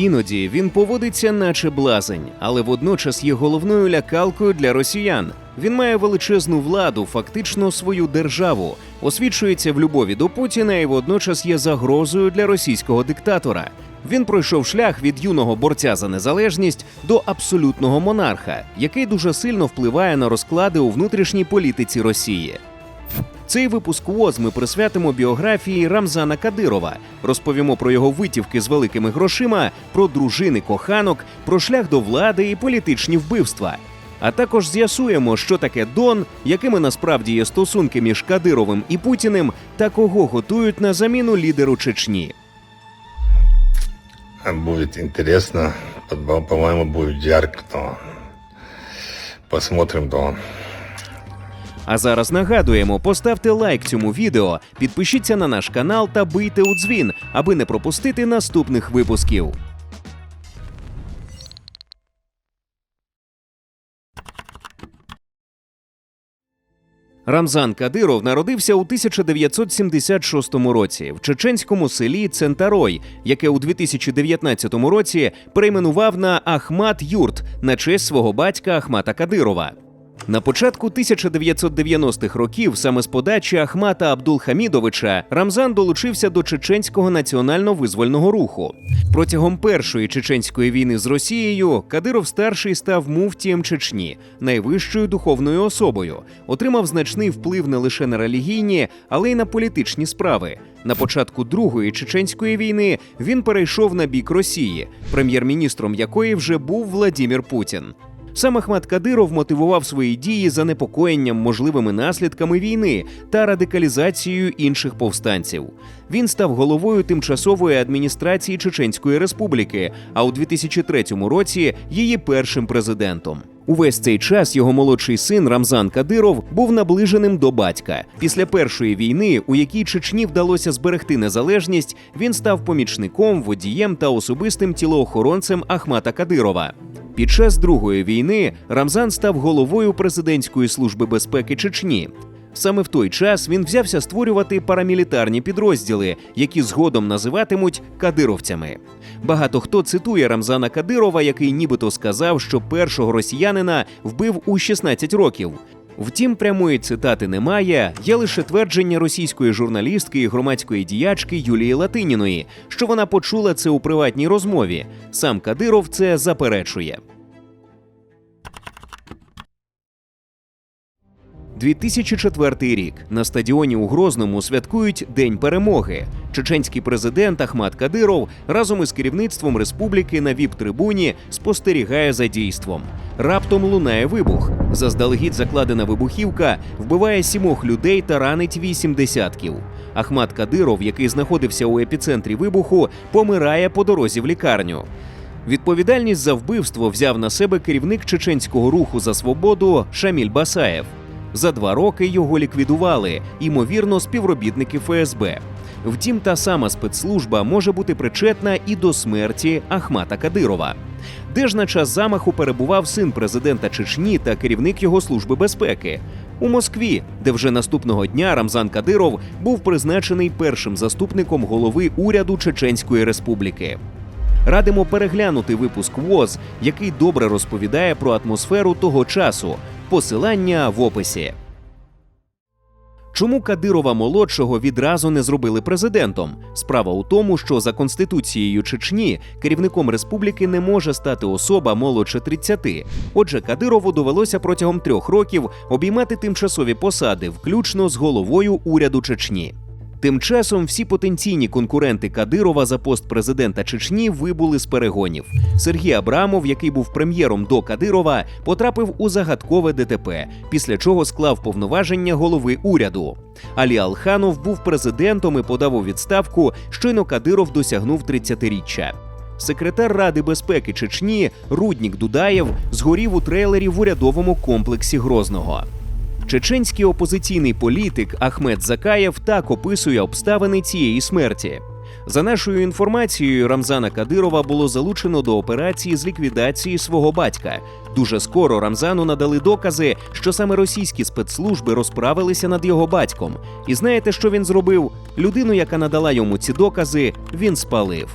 Іноді він поводиться, наче блазень, але водночас є головною лякалкою для росіян. Він має величезну владу, фактично свою державу, освічується в любові до Путіна і водночас є загрозою для російського диктатора. Він пройшов шлях від юного борця за незалежність до абсолютного монарха, який дуже сильно впливає на розклади у внутрішній політиці Росії. Цей випуск ВОЗ ми присвятимо біографії Рамзана Кадирова. Розповімо про його витівки з великими грошима, про дружини коханок, про шлях до влади і політичні вбивства. А також з'ясуємо, що таке Дон, якими насправді є стосунки між Кадировим і Путіним, та кого готують на заміну лідеру Чечні. Будет интересно, по- по-моему, будет ярко, посмотрим, то А зараз нагадуємо, поставте лайк цьому відео, підпишіться на наш канал та бийте у дзвін, аби не пропустити наступних випусків. Рамзан Кадиров народився у 1976 році в чеченському селі Центарой, яке у 2019 році перейменував на Ахмат Юрт на честь свого батька Ахмата Кадирова. На початку 1990-х років саме з подачі Ахмата Абдулхамідовича Рамзан долучився до чеченського національно-визвольного руху. Протягом першої чеченської війни з Росією Кадиров старший став муфтієм Чечні, найвищою духовною особою, отримав значний вплив не лише на релігійні, але й на політичні справи. На початку другої чеченської війни він перейшов на бік Росії, прем'єр-міністром якої вже був Владімір Путін. Сам Ахмат Кадиров мотивував свої дії занепокоєнням можливими наслідками війни та радикалізацією інших повстанців. Він став головою тимчасової адміністрації Чеченської Республіки, а у 2003 році її першим президентом. Увесь цей час його молодший син Рамзан Кадиров був наближеним до батька. Після першої війни, у якій Чечні вдалося зберегти незалежність, він став помічником, водієм та особистим тілоохоронцем Ахмата Кадирова. Під час другої війни Рамзан став головою президентської служби безпеки Чечні. Саме в той час він взявся створювати парамілітарні підрозділи, які згодом називатимуть кадировцями. Багато хто цитує Рамзана Кадирова, який нібито сказав, що першого росіянина вбив у 16 років. Втім, прямої цитати немає. Є лише твердження російської журналістки і громадської діячки Юлії Латиніної, що вона почула це у приватній розмові. Сам Кадиров це заперечує. 2004 рік на стадіоні у Грозному святкують День перемоги. Чеченський президент Ахмат Кадиров разом із керівництвом республіки на віп-трибуні спостерігає за дійством. Раптом лунає вибух. Заздалегідь закладена вибухівка вбиває сімох людей та ранить вісім десятків. Ахмат Кадиров, який знаходився у епіцентрі вибуху, помирає по дорозі в лікарню. Відповідальність за вбивство взяв на себе керівник чеченського руху за свободу Шаміль Басаєв. За два роки його ліквідували, ймовірно, співробітники ФСБ. Втім, та сама спецслужба може бути причетна і до смерті Ахмата Кадирова. Де ж на час замаху перебував син президента Чечні та керівник його служби безпеки? У Москві, де вже наступного дня Рамзан Кадиров був призначений першим заступником голови уряду Чеченської Республіки. Радимо переглянути випуск ВОЗ, який добре розповідає про атмосферу того часу. Посилання в описі. Чому Кадирова молодшого відразу не зробили президентом? Справа у тому, що за конституцією Чечні керівником республіки не може стати особа молодше 30. Отже, Кадирову довелося протягом трьох років обіймати тимчасові посади, включно з головою уряду Чечні. Тим часом всі потенційні конкуренти Кадирова за пост президента Чечні вибули з перегонів. Сергій Абрамов, який був прем'єром до Кадирова, потрапив у загадкове ДТП, після чого склав повноваження голови уряду. Алі Алханов був президентом і подав у відставку. Щойно Кадиров досягнув 30-річчя. Секретар Ради безпеки Чечні Руднік Дудаєв згорів у трейлері в урядовому комплексі Грозного. Чеченський опозиційний політик Ахмед Закаєв так описує обставини цієї смерті. За нашою інформацією, Рамзана Кадирова було залучено до операції з ліквідації свого батька. Дуже скоро Рамзану надали докази, що саме російські спецслужби розправилися над його батьком. І знаєте, що він зробив? Людину, яка надала йому ці докази, він спалив.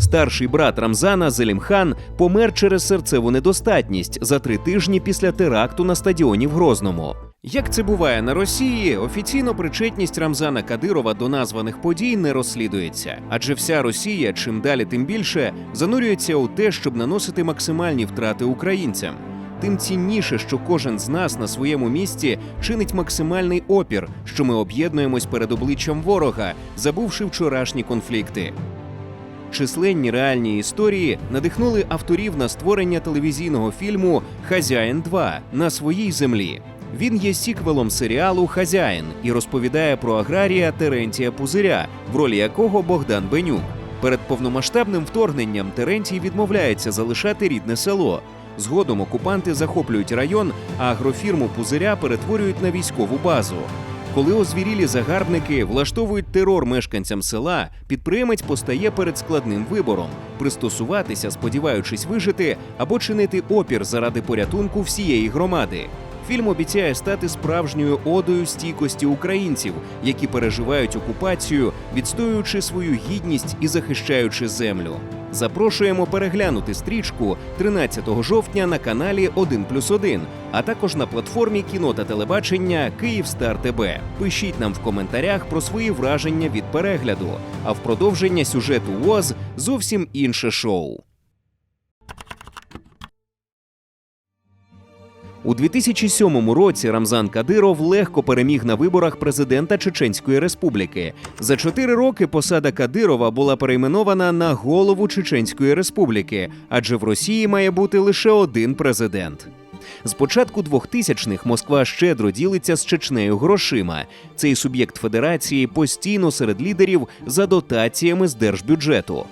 Старший брат Рамзана Зелімхан помер через серцеву недостатність за три тижні після теракту на стадіоні в Грозному. Як це буває на Росії, офіційно причетність Рамзана Кадирова до названих подій не розслідується, адже вся Росія, чим далі, тим більше занурюється у те, щоб наносити максимальні втрати українцям. Тим цінніше, що кожен з нас на своєму місці чинить максимальний опір, що ми об'єднуємось перед обличчям ворога, забувши вчорашні конфлікти. Численні реальні історії надихнули авторів на створення телевізійного фільму Хазяїн 2 на своїй землі. Він є сіквелом серіалу Хазяїн і розповідає про аграрія Терентія Пузиря, в ролі якого Богдан Бенюк. Перед повномасштабним вторгненням Терентій відмовляється залишати рідне село. Згодом окупанти захоплюють район, а агрофірму Пузиря перетворюють на військову базу. Коли озвірілі загарбники влаштовують терор мешканцям села, підприємець постає перед складним вибором пристосуватися, сподіваючись вижити, або чинити опір заради порятунку всієї громади. Фільм обіцяє стати справжньою одою стійкості українців, які переживають окупацію, відстоюючи свою гідність і захищаючи землю. Запрошуємо переглянути стрічку 13 жовтня на каналі 1+,1, а також на платформі кіно та телебачення Київстар ТБ. Пишіть нам в коментарях про свої враження від перегляду. А в продовження сюжету УОЗ зовсім інше шоу. У 2007 році Рамзан Кадиров легко переміг на виборах президента Чеченської Республіки. За чотири роки посада Кадирова була перейменована на голову Чеченської Республіки, адже в Росії має бути лише один президент. З початку 2000-х Москва щедро ділиться з Чечнею грошима. Цей суб'єкт федерації постійно серед лідерів за дотаціями з держбюджету.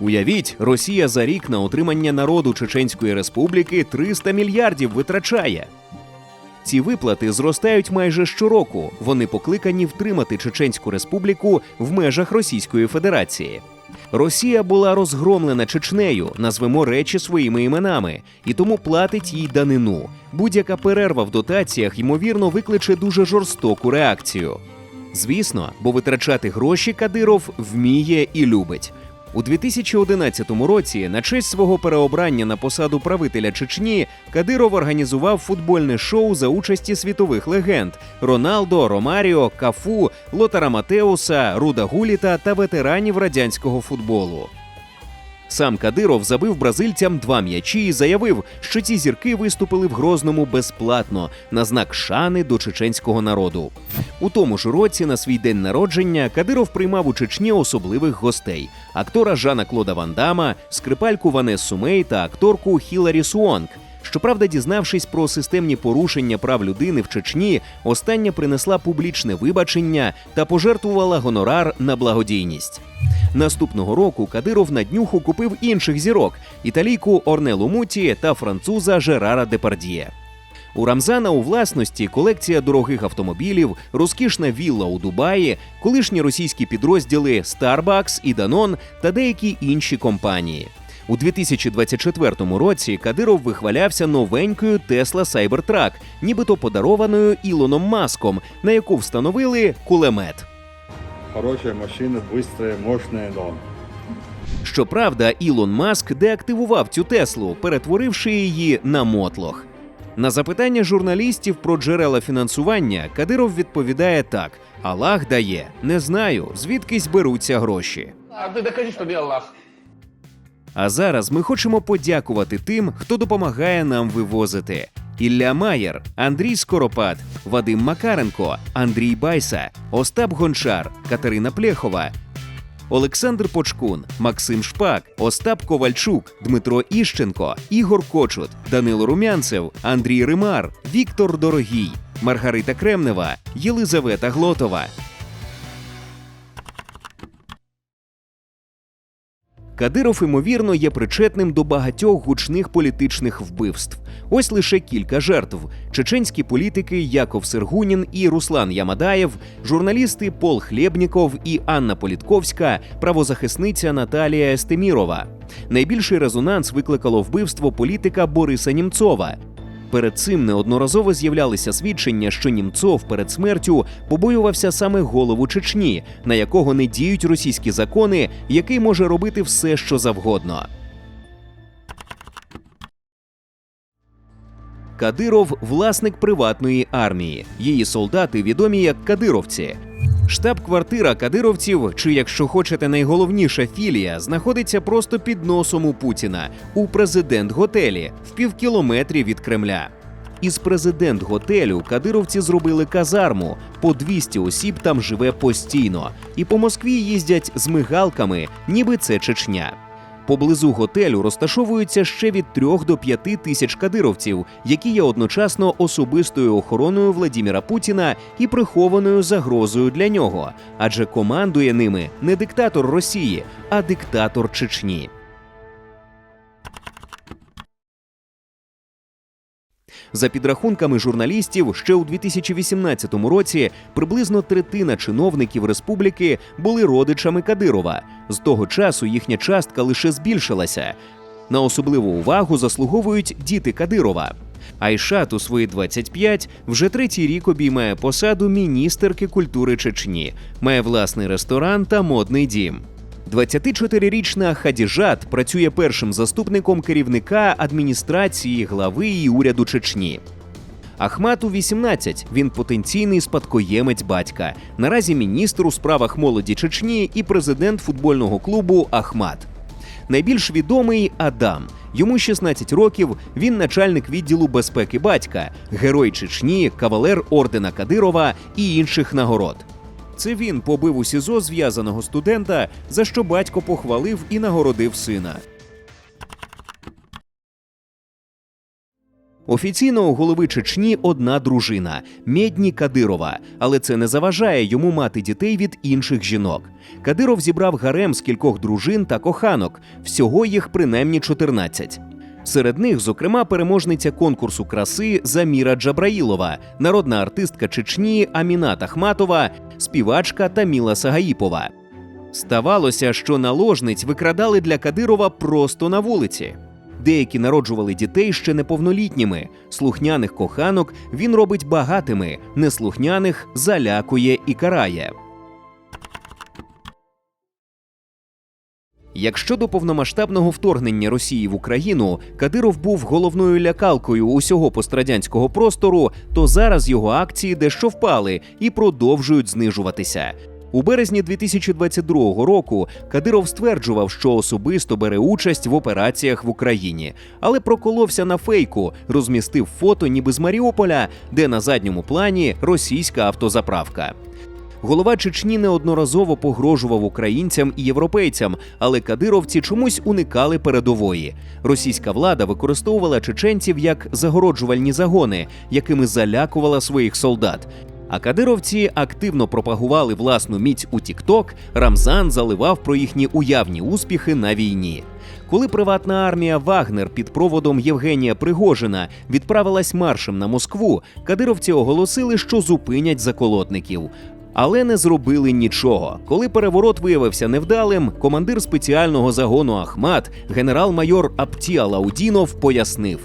Уявіть, Росія за рік на отримання народу Чеченської Республіки 300 мільярдів витрачає. Ці виплати зростають майже щороку. Вони покликані втримати Чеченську Республіку в межах Російської Федерації. Росія була розгромлена Чечнею, назвемо речі своїми іменами, і тому платить їй данину. Будь-яка перерва в дотаціях, ймовірно, викличе дуже жорстоку реакцію. Звісно, бо витрачати гроші Кадиров вміє і любить. У 2011 році, на честь свого переобрання на посаду правителя Чечні, Кадиров організував футбольне шоу за участі світових легенд Роналдо, Ромаріо, Кафу, Лотара Матеуса, Руда Гуліта та ветеранів радянського футболу. Сам Кадиров забив бразильцям два м'ячі і заявив, що ці зірки виступили в Грозному безплатно на знак шани до чеченського народу. У тому ж році, на свій день народження, Кадиров приймав у Чечні особливих гостей: актора Жана Клода Ван Дама, скрипальку Ванессу Мей та акторку Хіларі Суонг. Щоправда, дізнавшись про системні порушення прав людини в Чечні, остання принесла публічне вибачення та пожертвувала гонорар на благодійність. Наступного року Кадиров на днюху купив інших зірок: італійку Орнелу Муті та француза Жерара Депардіє. У Рамзана у власності колекція дорогих автомобілів, розкішна вілла у Дубаї, колишні російські підрозділи Starbucks і Danone та деякі інші компанії. У 2024 році Кадиров вихвалявся новенькою Tesla Cybertruck, нібито подарованою Ілоном Маском, на яку встановили кулемет. Хорошая машина, быстрая, мощная, но Щоправда, Ілон Маск деактивував цю Теслу, перетворивши її на мотлох. На запитання журналістів про джерела фінансування Кадиров відповідає так: Аллах дає, не знаю, звідкись беруться гроші. А ты докажи, что ты Аллах. А зараз ми хочемо подякувати тим, хто допомагає нам вивозити. Ілля Маєр, Андрій Скоропад, Вадим Макаренко, Андрій Байса, Остап Гончар, Катерина Плєхова, Олександр Почкун, Максим Шпак, Остап Ковальчук, Дмитро Іщенко, Ігор Кочут, Данило Румянцев, Андрій Римар, Віктор Дорогій, Маргарита Кремнева, Єлизавета Глотова. Кадиров, ймовірно, є причетним до багатьох гучних політичних вбивств. Ось лише кілька жертв: чеченські політики Яков Сергунін і Руслан Ямадаєв, журналісти Пол Хлєбніков і Анна Політковська, правозахисниця Наталія Естемірова. Найбільший резонанс викликало вбивство політика Бориса Німцова. Перед цим неодноразово з'являлися свідчення, що Німцов перед смертю побоювався саме голову Чечні, на якого не діють російські закони, який може робити все, що завгодно. Кадиров власник приватної армії. Її солдати відомі як кадировці. Штаб-квартира кадировців, чи якщо хочете найголовніша філія, знаходиться просто під носом у Путіна у президент-готелі в півкілометрі від Кремля. Із президент-готелю кадировці зробили казарму. По 200 осіб там живе постійно, і по Москві їздять з мигалками, ніби це Чечня. Поблизу готелю розташовуються ще від 3 до 5 тисяч кадировців, які є одночасно особистою охороною Владіміра Путіна і прихованою загрозою для нього, адже командує ними не диктатор Росії, а диктатор Чечні. За підрахунками журналістів, ще у 2018 році приблизно третина чиновників республіки були родичами Кадирова. З того часу їхня частка лише збільшилася. На особливу увагу заслуговують діти Кадирова. Айшат у свої 25 вже третій рік обіймає посаду міністерки культури Чечні, має власний ресторан та модний дім. 24-річна Хадіжат працює першим заступником керівника адміністрації глави і уряду Чечні. Ахмату 18. Він потенційний спадкоємець батька. Наразі міністр у справах молоді Чечні і президент футбольного клубу Ахмат. Найбільш відомий Адам. Йому 16 років. Він начальник відділу безпеки батька, герой Чечні, кавалер ордена Кадирова і інших нагород. Це він побив у СІЗО зв'язаного студента, за що батько похвалив і нагородив сина. Офіційно у голови Чечні одна дружина Медні Кадирова, але це не заважає йому мати дітей від інших жінок. Кадиров зібрав гарем з кількох дружин та коханок, всього їх принаймні 14. Серед них, зокрема, переможниця конкурсу краси Заміра Джабраїлова, народна артистка Чечні Амінат Ахматова, співачка Таміла Сагаїпова. Ставалося, що наложниць викрадали для Кадирова просто на вулиці. Деякі народжували дітей ще неповнолітніми. Слухняних коханок він робить багатими, неслухняних залякує і карає. Якщо до повномасштабного вторгнення Росії в Україну Кадиров був головною лякалкою усього пострадянського простору, то зараз його акції дещо впали і продовжують знижуватися. У березні 2022 року Кадиров стверджував, що особисто бере участь в операціях в Україні, але проколовся на фейку, розмістив фото ніби з Маріуполя, де на задньому плані російська автозаправка. Голова Чечні неодноразово погрожував українцям і європейцям, але кадировці чомусь уникали передової. Російська влада використовувала чеченців як загороджувальні загони, якими залякувала своїх солдат. А кадировці активно пропагували власну міць у Тікток. Рамзан заливав про їхні уявні успіхи на війні. Коли приватна армія Вагнер під проводом Євгенія Пригожина відправилась маршем на Москву, кадировці оголосили, що зупинять заколотників. Але не зробили нічого. Коли переворот виявився невдалим, командир спеціального загону Ахмат, генерал-майор Аптія Лаудінов, пояснив.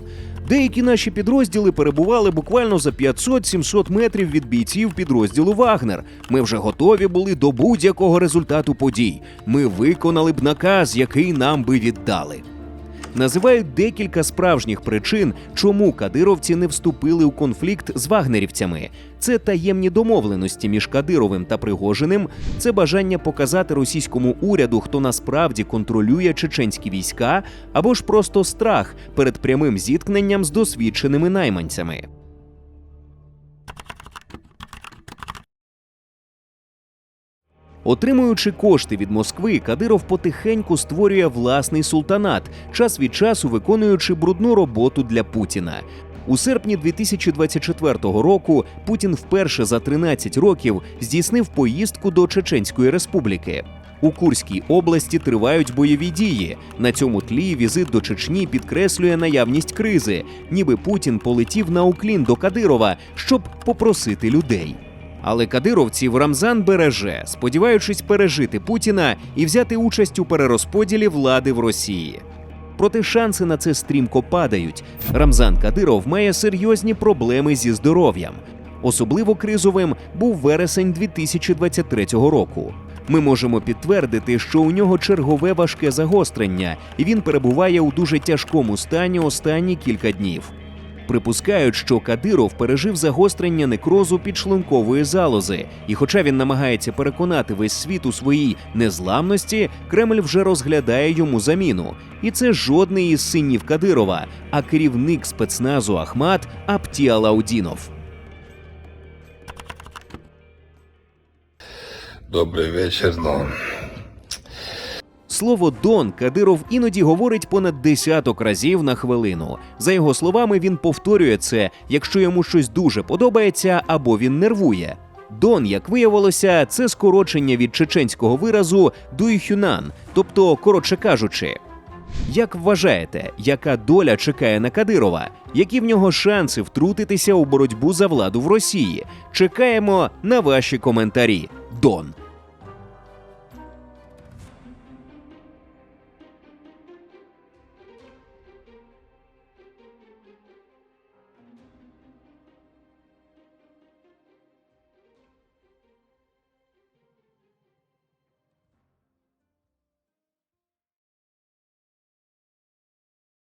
Деякі наші підрозділи перебували буквально за 500-700 метрів від бійців підрозділу Вагнер. Ми вже готові були до будь-якого результату подій. Ми виконали б наказ, який нам би віддали. Називають декілька справжніх причин, чому кадировці не вступили у конфлікт з вагнерівцями. Це таємні домовленості між Кадировим та Пригожиним, це бажання показати російському уряду, хто насправді контролює чеченські війська, або ж просто страх перед прямим зіткненням з досвідченими найманцями. Отримуючи кошти від Москви, Кадиров потихеньку створює власний султанат, час від часу виконуючи брудну роботу для Путіна. У серпні 2024 року Путін вперше за 13 років здійснив поїздку до Чеченської республіки. У Курській області тривають бойові дії. На цьому тлі візит до Чечні підкреслює наявність кризи, ніби Путін полетів на уклін до Кадирова, щоб попросити людей. Але кадировців Рамзан береже, сподіваючись пережити Путіна і взяти участь у перерозподілі влади в Росії. Проте шанси на це стрімко падають. Рамзан Кадиров має серйозні проблеми зі здоров'ям. Особливо кризовим був вересень 2023 року. Ми можемо підтвердити, що у нього чергове важке загострення, і він перебуває у дуже тяжкому стані останні кілька днів. Припускають, що Кадиров пережив загострення некрозу підшлункової залози, і хоча він намагається переконати весь світ у своїй незламності, Кремль вже розглядає йому заміну. І це жодний із синів Кадирова, а керівник спецназу Ахмат Аптіалаудінов. Добрый вечер, Дон. Слово Дон Кадиров іноді говорить понад десяток разів на хвилину. За його словами, він повторює це, якщо йому щось дуже подобається або він нервує. Дон, як виявилося, це скорочення від чеченського виразу дуйхюнан, тобто, коротше кажучи. Як вважаєте, яка доля чекає на Кадирова? Які в нього шанси втрутитися у боротьбу за владу в Росії? Чекаємо на ваші коментарі. Дон.